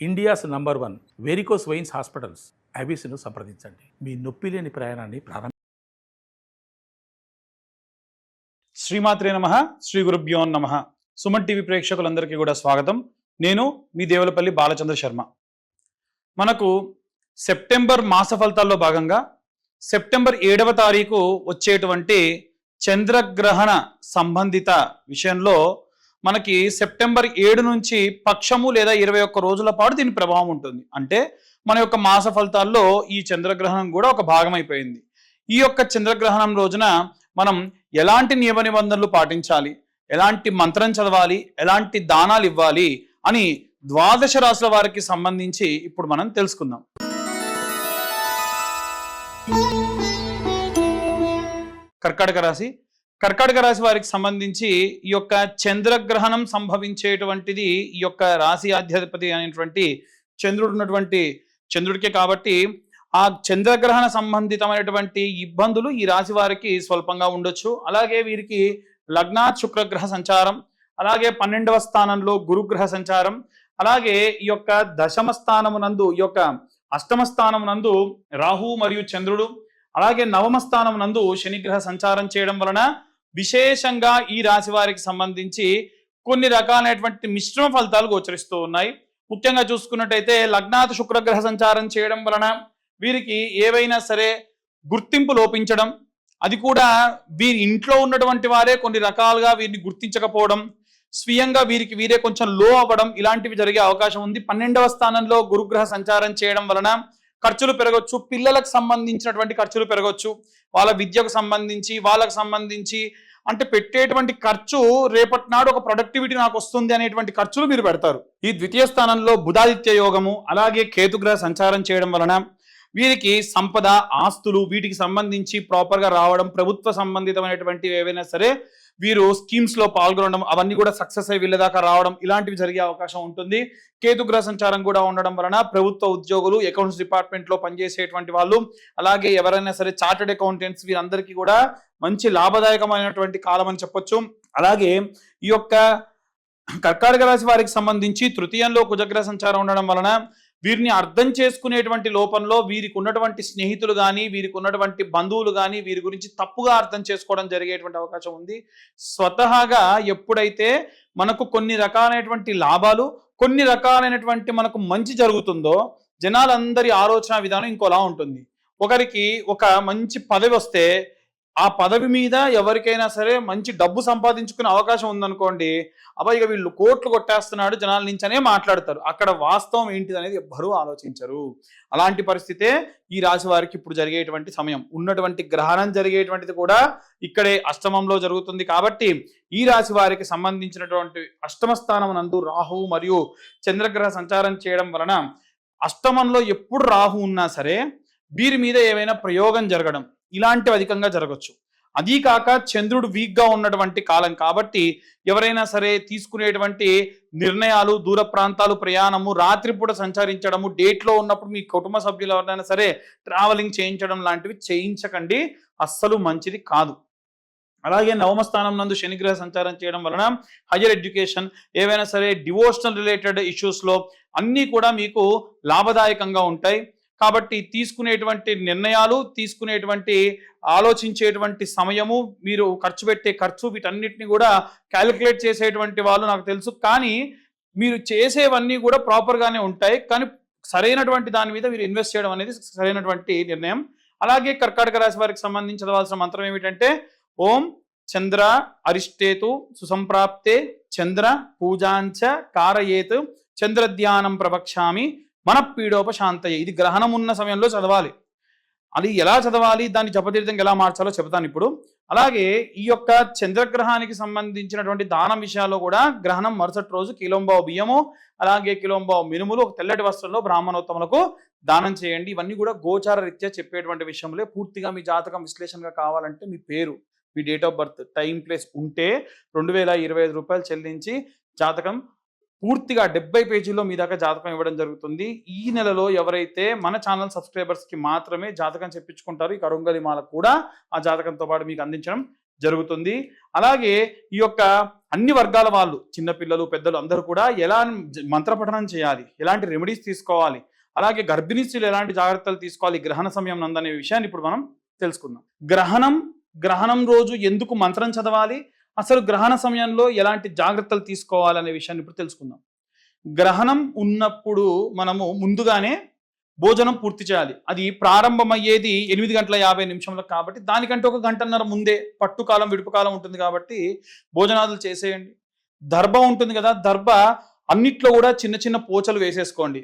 India's number one varicose veins hospitals. ఐబీసీను సంప్రదించండి. మీ నొప్పి లేని ప్రయాణాన్ని ప్రారంభ శ్రీమాత్రే నమ. శ్రీ గురుభ్యో నమ. సుమన్ టీవీ ప్రేక్షకులందరికీ కూడా స్వాగతం. నేను మీ దేవులపల్లి బాలచంద్ర శర్మ. మనకు సెప్టెంబర్ మాస ఫలితాల్లో భాగంగా సెప్టెంబర్ ఏడవ తారీఖు వచ్చేటువంటి చంద్రగ్రహణ సంబంధిత విషయంలో మనకి సెప్టెంబర్ ఏడు నుంచి పక్షము లేదా ఇరవై ఒక్క రోజుల పాటు దీని ప్రభావం ఉంటుంది. అంటే మన యొక్క మాస ఫలితాల్లో ఈ చంద్రగ్రహణం కూడా ఒక భాగం అయిపోయింది. ఈ యొక్క చంద్రగ్రహణం రోజున మనం ఎలాంటి నియమ నిబంధనలు పాటించాలి? ఎలాంటి మంత్రం చదవాలి? ఎలాంటి దానాలు ఇవ్వాలి? అని ద్వాదశ రాశుల వారికి సంబంధించి ఇప్పుడు మనం తెలుసుకుందాం. కర్కాటక రాశి కర్కాటక రాశి వారికి సంబంధించి ఈ యొక్క చంద్రగ్రహణం సంభవించేటువంటిది ఈ యొక్క రాశి ఆధ్యాధిపతి అనేటువంటి చంద్రుడు ఉన్నటువంటి చంద్రుడికే కాబట్టి ఆ చంద్రగ్రహణ సంబంధితమైనటువంటి ఇబ్బందులు ఈ రాశి వారికి స్వల్పంగా ఉండొచ్చు. అలాగే వీరికి లగ్న శుక్రగ్రహ సంచారం అలాగే పన్నెండవ స్థానంలో గురుగ్రహ సంచారం అలాగే ఈ యొక్క దశమ స్థానమునందు ఈ యొక్క అష్టమ స్థానమునందు రాహు మరియు చంద్రుడు అలాగే నవమ స్థానం నందు శనిగ్రహ సంచారం చేయడం వలన విశేషంగా ఈ రాశి వారికి సంబంధించి కొన్ని రకాలైనటువంటి మిశ్రమ ఫలితాలు గోచరిస్తూ ఉన్నాయి. ముఖ్యంగా చూసుకున్నట్టయితే లగ్నాథ శుక్రగ్రహ సంచారం చేయడం వలన వీరికి ఏవైనా సరే గుర్తింపు లోపించడం అది కూడా వీరి ఇంట్లో ఉన్నటువంటి వారే కొన్ని రకాలుగా వీరిని గుర్తించకపోవడం స్వీయంగా వీరికి వీరే కొంచెం లో అవ్వడం ఇలాంటివి జరిగే అవకాశం ఉంది. పన్నెండవ స్థానంలో గురుగ్రహ సంచారం చేయడం వలన ఖర్చులు పెరగవచ్చు పిల్లలకు సంబంధించినటువంటి ఖర్చులు పెరగవచ్చు వాళ్ళ విద్యకు సంబంధించి వాళ్ళకు సంబంధించి అంటే పెట్టేటువంటి ఖర్చు రేపటి నాడు ఒక ప్రొడక్టివిటీ నాకు వస్తుంది అనేటువంటి ఖర్చులు మీరు పెడతారు. ఈ ద్వితీయ స్థానంలో బుధాదిత్య యోగము అలాగే కేతుగ్రహ సంచారం చేయడం వలన వీరికి సంపద ఆస్తులు వీటికి సంబంధించి ప్రాపర్గా రావడం ప్రభుత్వ సంబంధితమైనటువంటి ఏవైనా సరే వీరు స్కీమ్స్లో పాల్గొనడం అవన్నీ కూడా సక్సెస్ అయ్యి వీళ్ళదాకా రావడం ఇలాంటివి జరిగే అవకాశం ఉంటుంది. కేతుగ్రహ సంచారం కూడా ఉండడం వలన ప్రభుత్వ ఉద్యోగులు అకౌంట్స్ డిపార్ట్మెంట్లో పనిచేసేటువంటి వాళ్ళు అలాగే ఎవరైనా సరే చార్టెడ్ అకౌంటెంట్స్ వీరందరికీ కూడా మంచి లాభదాయకమైనటువంటి కాలం అని చెప్పొచ్చు. అలాగే ఈ యొక్క కర్కాటక రాశి వారికి సంబంధించి తృతీయంలో కుజగ్రహ సంచారం ఉండడం వలన వీరిని అర్థం చేసుకునేటువంటి లోపంలో వీరికి ఉన్నటువంటి స్నేహితులు కానీ వీరికి ఉన్నటువంటి బంధువులు కానీ వీరి గురించి తప్పుగా అర్థం చేసుకోవడం జరిగేటువంటి అవకాశం ఉంది. స్వతహాగా ఎప్పుడైతే మనకు కొన్ని రకాలైనటువంటి లాభాలు కొన్ని రకాలైనటువంటి మనకు మంచి జరుగుతుందో జనాలందరి ఆలోచన విధానం ఇంకోలా ఉంటుంది. ఒకరికి ఒక మంచి పదవి వస్తే ఆ పదవి మీద ఎవరికైనా సరే మంచి డబ్బు సంపాదించుకునే అవకాశం ఉందనుకోండి అబ్బాయి ఇక వీళ్ళు కోట్లు కొట్టేస్తున్నాడు జనాల నుంచనే మాట్లాడతారు. అక్కడ వాస్తవం ఏంటిది అనేది ఎవ్వరూ ఆలోచించరు. అలాంటి పరిస్థితే ఈ రాశి వారికి ఇప్పుడు జరిగేటువంటి సమయం. ఉన్నటువంటి గ్రహణం జరిగేటువంటిది కూడా ఇక్కడే అష్టమంలో జరుగుతుంది కాబట్టి ఈ రాశి వారికి సంబంధించినటువంటి అష్టమ స్థానం నందు రాహు మరియు చంద్రగ్రహ సంచారం చేయడం వలన అష్టమంలో ఎప్పుడు రాహు ఉన్నా సరే వీరి మీద ఏమైనా ప్రయోగం జరగడం ఇలాంటివి అధికంగా జరగచ్చు. అదీ కాక చంద్రుడు వీక్గా ఉన్నటువంటి కాలం కాబట్టి ఎవరైనా సరే తీసుకునేటువంటి నిర్ణయాలు దూర ప్రాంతాలు ప్రయాణము రాత్రిపూట సంచరించడము డేట్లో ఉన్నప్పుడు మీ కుటుంబ సభ్యులు ఎవరైనా సరే ట్రావెలింగ్ చేయించడం లాంటివి చేయించకండి. అస్సలు మంచిది కాదు. అలాగే నవమ స్థానం నందు శనిగ్రహ సంచారం చేయడం వలన హయ్యర్ ఎడ్యుకేషన్ ఏవైనా సరే డివోషనల్ రిలేటెడ్ ఇష్యూస్లో అన్నీ కూడా మీకు లాభదాయకంగా ఉంటాయి. కాబట్టి తీసుకునేటువంటి నిర్ణయాలు తీసుకునేటువంటి ఆలోచించేటువంటి సమయము మీరు ఖర్చు పెట్టే ఖర్చు వీటన్నిటిని కూడా క్యాలిక్యులేట్ చేసేటువంటి వాళ్ళు నాకు తెలుసు. కానీ మీరు చేసేవన్నీ కూడా ప్రాపర్గానే ఉంటాయి. కానీ సరైనటువంటి దాని మీద మీరు ఇన్వెస్ట్ చేయడం అనేది సరైనటువంటి నిర్ణయం. అలాగే కర్కాటక రాశి వారికి సంబంధించి చదవాల్సిన మంత్రం ఏమిటంటే ఓం చంద్ర అరిష్టేతు సుసంప్రాప్తే చంద్ర పూజాంచ కారయేత్ చంద్రధ్యానం ప్రవక్ష్యామి మన పీడోపశాంతయ్య ఇది గ్రహణం ఉన్న సమయంలో చదవాలి. అది ఎలా చదవాలి దాన్ని జపతీర్థంగా ఎలా మార్చాలో చెబుతాను ఇప్పుడు. అలాగే ఈ యొక్క చంద్రగ్రహానికి సంబంధించినటువంటి దానం విషయాల్లో కూడా గ్రహణం మరుసటి రోజు కిలోంబావు బియ్యము అలాగే కిలోంబావు మినుములు ఒక తెల్లటి వస్త్రంలో బ్రాహ్మణోత్తములకు దానం చేయండి. ఇవన్నీ కూడా గోచార రీత్యా చెప్పేటువంటి విషయంలో పూర్తిగా మీ జాతకం విశ్లేషణగా కావాలంటే మీ పేరు మీ date of birth time place ఉంటే రెండు వేల ఇరవై ఐదు రూపాయలు చెల్లించి జాతకం పూర్తిగా డెబ్బై పేజీలో మీ దాకా జాతకం ఇవ్వడం జరుగుతుంది. ఈ నెలలో ఎవరైతే మన ఛానల్ సబ్స్క్రైబర్స్కి మాత్రమే జాతకం చెప్పించుకుంటారు ఈ కరుంగలి మాల కూడా ఆ జాతకంతో పాటు మీకు అందించడం జరుగుతుంది. అలాగే ఈ యొక్క అన్ని వర్గాల వాళ్ళు చిన్నపిల్లలు పెద్దలు అందరూ కూడా ఎలా మంత్రపఠనం చేయాలి? ఎలాంటి రెమెడీస్ తీసుకోవాలి? అలాగే గర్భిణీ స్త్రీలు ఎలాంటి జాగ్రత్తలు తీసుకోవాలి? గ్రహణ సమయం నందనే విషయాన్ని ఇప్పుడు మనం తెలుసుకుందాం. గ్రహణం గ్రహణం రోజు ఎందుకు మంత్రం చదవాలి? అసలు గ్రహణ సమయంలో ఎలాంటి జాగ్రత్తలు తీసుకోవాలనే విషయాన్ని ఇప్పుడు తెలుసుకుందాం. గ్రహణం ఉన్నప్పుడు మనము ముందుగానే భోజనం పూర్తి చేయాలి. అది ప్రారంభమయ్యేది ఎనిమిది గంటల యాభై నిమిషంలకు కాబట్టి దానికంటే ఒక గంటన్నర ముందే పట్టుకాలం విడుపుకాలం ఉంటుంది కాబట్టి భోజనాదులు చేసేయండి. దర్భ ఉంటుంది కదా దర్భ అన్నిట్లో కూడా చిన్న చిన్న పోచలు వేసేసుకోండి.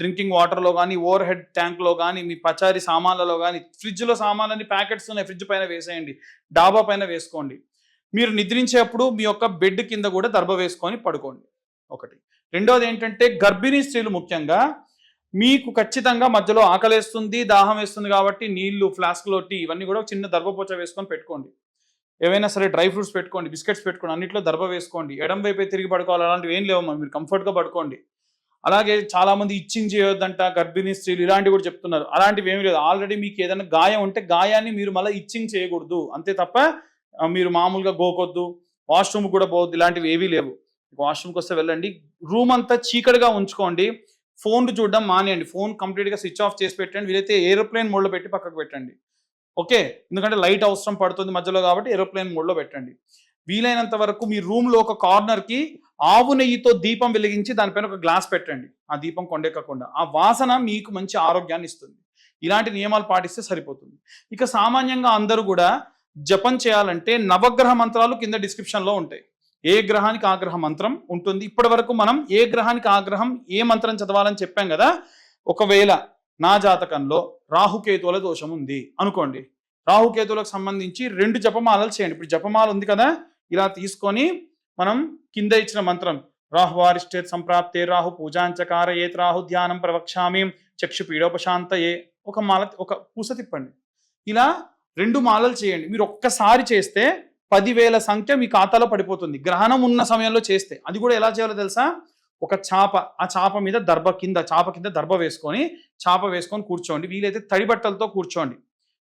డ్రింకింగ్ వాటర్లో కానీ ఓవర్ హెడ్ ట్యాంక్లో కానీ మీ పచారి సామాన్లలో కానీ ఫ్రిడ్జ్లో సామాన్లన్నీ ప్యాకెట్స్ ఉన్నాయి ఫ్రిడ్జ్ పైన వేసేయండి. డాబా పైన వేసుకోండి. మీరు నిద్రించేప్పుడు మీ యొక్క బెడ్ కింద కూడా దర్భ వేసుకొని పడుకోండి. ఒకటి. రెండోది ఏంటంటే గర్భిణీ స్త్రీలు ముఖ్యంగా మీకు ఖచ్చితంగా మధ్యలో ఆకలేస్తుంది దాహం వేస్తుంది కాబట్టి నీళ్ళు ఫ్లాస్క్లో టీ ఇవన్నీ కూడా చిన్న దర్భపోచ వేసుకొని పెట్టుకోండి. ఏవైనా సరే డ్రై ఫ్రూట్స్ పెట్టుకోండి బిస్కెట్స్ పెట్టుకోండి అన్నింటిలో దర్భ వేసుకోండి. ఎడం వైపే తిరిగి పడుకోవాలి అలాంటివి ఏం లేవమ్మా మీరు కంఫర్ట్గా పడుకోండి. అలాగే చాలామంది ఇచ్చింగ్ చేయొద్దంట గర్భిణీ స్త్రీలు ఇలాంటివి కూడా చెప్తున్నారు. అలాంటివి ఏమీ లేదు. ఆల్రెడీ మీకు ఏదైనా గాయం ఉంటే గాయాన్ని మీరు మళ్ళీ ఇచ్చింగ్ చేయకూడదు. అంతే తప్ప మీరు మామూలుగా గోకొద్దు వాష్రూమ్ కూడా పోవద్దు ఇలాంటివి ఏవీ లేవు. వాష్రూమ్కి వస్తే వెళ్ళండి. రూమ్ అంతా చీకటిగా ఉంచుకోండి. ఫోన్లు చూడడం మానేయండి. ఫోన్ కంప్లీట్గా స్విచ్ ఆఫ్ చేసి పెట్టండి. వీలైతే ఏరోప్లేన్ మోడ్లో పెట్టి పక్కకు పెట్టండి. ఓకే ఎందుకంటే లైట్ అవసరం పడుతుంది మధ్యలో కాబట్టి ఏరోప్లేన్ మోడ్లో పెట్టండి. వీలైనంత వరకు మీ రూమ్లో ఒక కార్నర్కి ఆవు నెయ్యితో దీపం వెలిగించి దానిపైన ఒక గ్లాస్ పెట్టండి. ఆ దీపం కొండెక్కకుండా. ఆ వాసన మీకు మంచి ఆరోగ్యాన్ని ఇస్తుంది. ఇలాంటి నియమాలు పాటిస్తే సరిపోతుంది. ఇక సామాన్యంగా అందరూ కూడా జపం చేయాలంటే నవగ్రహ మంత్రాలు కింద డిస్క్రిప్షన్లో ఉంటాయి. ఏ గ్రహానికి ఆగ్రహ మంత్రం ఉంటుంది? ఇప్పటి వరకు మనం ఏ గ్రహానికి ఆగ్రహం ఏ మంత్రం చదవాలని చెప్పాం కదా? ఒకవేళ నా జాతకంలో రాహుకేతువుల దోషం ఉంది అనుకోండి. రాహుకేతువులకు సంబంధించి రెండు జపమాలలు చేయండి. ఇప్పుడు జపమాల ఉంది కదా? ఇలా తీసుకొని మనం కింద ఇచ్చిన మంత్రం రాహువారిష్టే సంప్రాప్తే రాహు పూజాంచకార ఏత్ రాహు ధ్యానం ప్రవక్షామి చక్షు పీడోపశాంతయే ఒక మాల ఒక పూస తిప్పండి. ఇలా రెండు మాలలు చేయండి. మీరు ఒక్కసారి చేస్తే పదివేల సంఖ్య మీ ఖాతాలో పడిపోతుంది. గ్రహణం ఉన్న సమయంలో చేస్తే. అది కూడా ఎలా చేయాలో తెలుసా? ఒక చాప. ఆ చాప మీద దర్భ కింద చాప కింద దర్భ వేసుకొని చాప వేసుకొని కూర్చోండి. వీలైతే తడి బట్టలతో కూర్చోండి.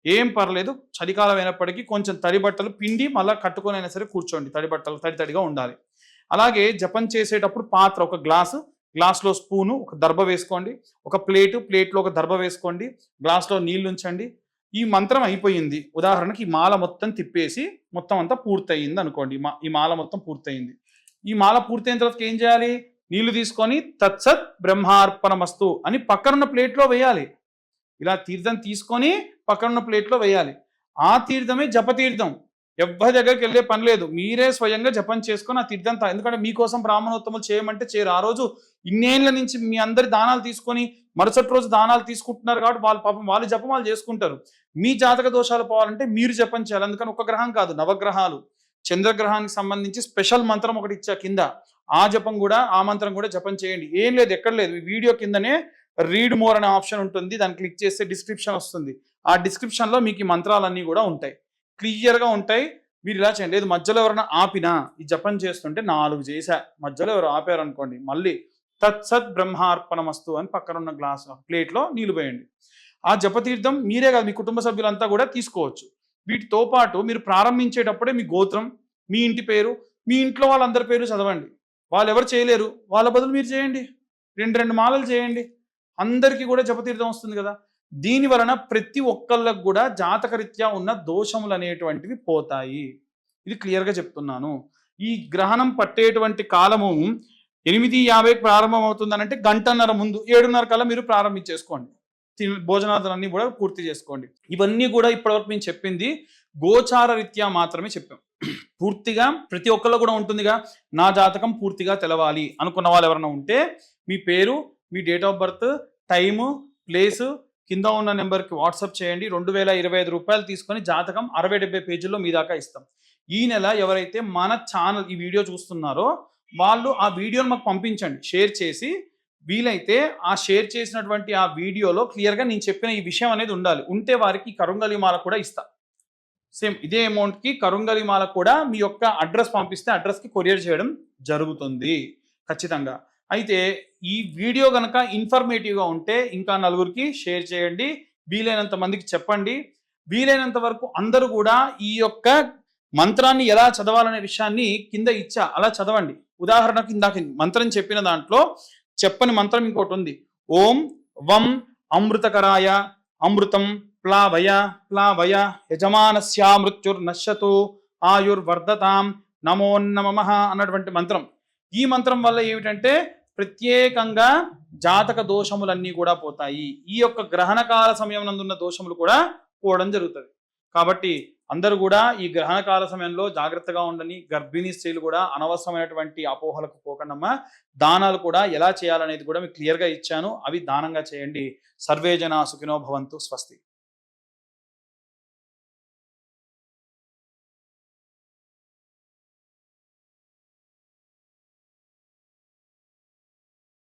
ఏం పర్లేదు. చలికాలం అయినప్పటికీ కొంచెం తడి బట్టలు పిండి మళ్ళీ కట్టుకొని అయినా సరే కూర్చోండి. తడి బట్టలు తడి తడిగా ఉండాలి. అలాగే జపం చేసేటప్పుడు పాత్ర ఒక గ్లాసు. గ్లాస్లో స్పూను ఒక దర్భ వేసుకోండి. ఒక ప్లేటు ప్లేట్లో ఒక దర్భ వేసుకోండి. గ్లాస్లో నీళ్ళు ఉంచండి. ఈ మంత్రం అయిపోయింది. ఉదాహరణకి ఈ మాల మొత్తం తిప్పేసి మొత్తం అంతా పూర్తయింది అనుకోండి. ఈ మా- ఈ మాల మొత్తం పూర్తయింది. ఈ మాల పూర్తయిన తర్వాత ఏం చేయాలి? నీళ్ళు తీసుకొని తత్సత్ బ్రహ్మార్పణమస్తు అని పక్కనున్న ప్లేట్లో వేయాలి. ఇలా తీర్థం తీసుకొని పక్కనున్న ప్లేట్లో వేయాలి. ఆ తీర్థమే జపతీర్థం. ఎవ్వరి దగ్గరికి వెళ్ళే పని లేదు. మీరే స్వయంగా జపం చేసుకొని ఆ తీర్థం ఎందుకంటే మీకోసం బ్రాహ్మణోత్తములు చేయమంటే చేయరు. ఆ రోజు ఇన్నేళ్ళ నుంచి మీ అందరి దానాలు తీసుకొని మరుసటి రోజు దానాలు తీసుకుంటున్నారు కాబట్టి వాళ్ళు పాపం వాళ్ళు జపం వాళ్ళు చేసుకుంటారు. మీ జాతక దోషాలు పోవాలంటే మీరు జపం చేయాలి. అందుకని ఒక గ్రహం కాదు నవగ్రహాలు. చంద్రగ్రహానికి సంబంధించి స్పెషల్ మంత్రం ఒకటి ఇచ్చా కింద. ఆ జపం కూడా ఆ మంత్రం కూడా జపం చేయండి. ఏం లేదు ఎక్కడ లేదు. ఈ వీడియో కిందనే రీడ్ మోర్ అనే ఆప్షన్ ఉంటుంది. దాన్ని క్లిక్ చేస్తే డిస్క్రిప్షన్ వస్తుంది. ఆ డిస్క్రిప్షన్లో మీకు ఈ మంత్రాలన్నీ కూడా ఉంటాయి. క్లియర్గా ఉంటాయి. మీరు ఇలా చేయండి. లేదు మధ్యలో ఎవరైనా ఆపినా ఈ జపం చేస్తుంటే నాలుగు చేశా. మధ్యలో ఎవరు ఆపారు అనుకోండి మళ్ళీ తత్సత్ బ్రహ్మార్పణమస్తు అని పక్కన ఉన్న గ్లాస్ ప్లేట్లో నీళ్ళు పోయండి. ఆ జపతీర్థం మీరే కాదు మీ కుటుంబ సభ్యులంతా కూడా తీసుకోవచ్చు. వీటితో పాటు మీరు ప్రారంభించేటప్పుడే మీ గోత్రం మీ ఇంటి పేరు మీ ఇంట్లో వాళ్ళందరి పేరు చదవండి. వాళ్ళు ఎవరు చేయలేరు? వాళ్ళ బదులు మీరు చేయండి. రెండు రెండు మాలలు చేయండి. అందరికీ కూడా జపతీర్థం వస్తుంది కదా. దీని వలన ప్రతి ఒక్కళ్ళకు కూడా జాతకరీత్యా ఉన్న దోషములు అనేటువంటివి పోతాయి. ఇది క్లియర్గా చెప్తున్నాను. ఈ గ్రహణం పట్టేటువంటి కాలము ఎనిమిది యాభైకి ప్రారంభం అవుతుందనంటే గంటన్నర ముందు ఏడున్నర కల్లా మీరు ప్రారంభించేసుకోండి. భోజనాదులన్నీ కూడా పూర్తి చేసుకోండి. ఇవన్నీ కూడా ఇప్పటివరకు మేము చెప్పింది గోచార రీత్యా మాత్రమే చెప్పాం. పూర్తిగా ప్రతి ఒక్కళ్ళు కూడా ఉంటుందిగా నా జాతకం పూర్తిగా తెలవాలి అనుకున్న వాళ్ళు ఎవరైనా ఉంటే మీ పేరు మీ date of birth time place కింద ఉన్న నెంబర్కి వాట్సాప్ చేయండి. రెండు వేల ఇరవై ఐదు రూపాయలు తీసుకొని జాతకం అరవై డెబ్బై పేజీల్లో మీ దాకా ఇస్తాం. ఈ నెల ఎవరైతే మన ఛానల్ ఈ వీడియో చూస్తున్నారో వాళ్ళు ఆ వీడియోని మాకు పంపించండి. షేర్ చేసి వీలైతే ఆ షేర్ చేసినటువంటి ఆ వీడియోలో క్లియర్గా నేను చెప్పిన ఈ విషయం అనేది ఉండాలి. ఉంటే వారికి కరుంగలి మాల కూడా ఇస్తా. సేమ్ ఇదే అమౌంట్కి కరుంగలి మాల కూడా మీ యొక్క అడ్రస్ పంపిస్తే అడ్రస్కి కొరియర్ చేయడం జరుగుతుంది. ఖచ్చితంగా. అయితే ఈ వీడియో కనుక ఇన్ఫర్మేటివ్గా ఉంటే ఇంకా నలుగురికి షేర్ చేయండి. వీలైనంత మందికి చెప్పండి. వీలైనంత వరకు అందరూ కూడా ఈ యొక్క మంత్రాన్ని ఎలా చదవాలనే విషయాన్ని కింద ఇచ్చా అలా చదవండి. ఉదాహరణకు ఇందాక మంత్రం చెప్పిన దాంట్లో చెప్పని మంత్రం ఇంకోటి ఉంది. ఓం వం అమృతకరాయ అమృతం ప్లావయ ప్లావయ యజమానస్యా మృత్యుర్నశ్యతు ఆయుర్వర్ధతాం నమోన్నమ అన్నటువంటి మంత్రం. ఈ మంత్రం వల్ల ఏమిటంటే ప్రత్యేకంగా జాతక దోషములన్నీ కూడా పోతాయి. ఈ యొక్క గ్రహణ కాల సమయం నందున్న దోషములు కూడా పోవడం జరుగుతుంది. కాబట్టి అందరూ కూడా ఈ గ్రహణ కాల సమయంలో జాగ్రత్తగా ఉండని గర్భిణీ స్త్రీలు కూడా అనవసరమైనటువంటి అపోహలకు పోకండమ్మా దానాలు కూడా ఎలా చేయాలనేది కూడా మీకు క్లియర్గా ఇచ్చాను. అవి దానంగా చేయండి. సర్వేజన సుఖినో భవంతు. స్వస్తి.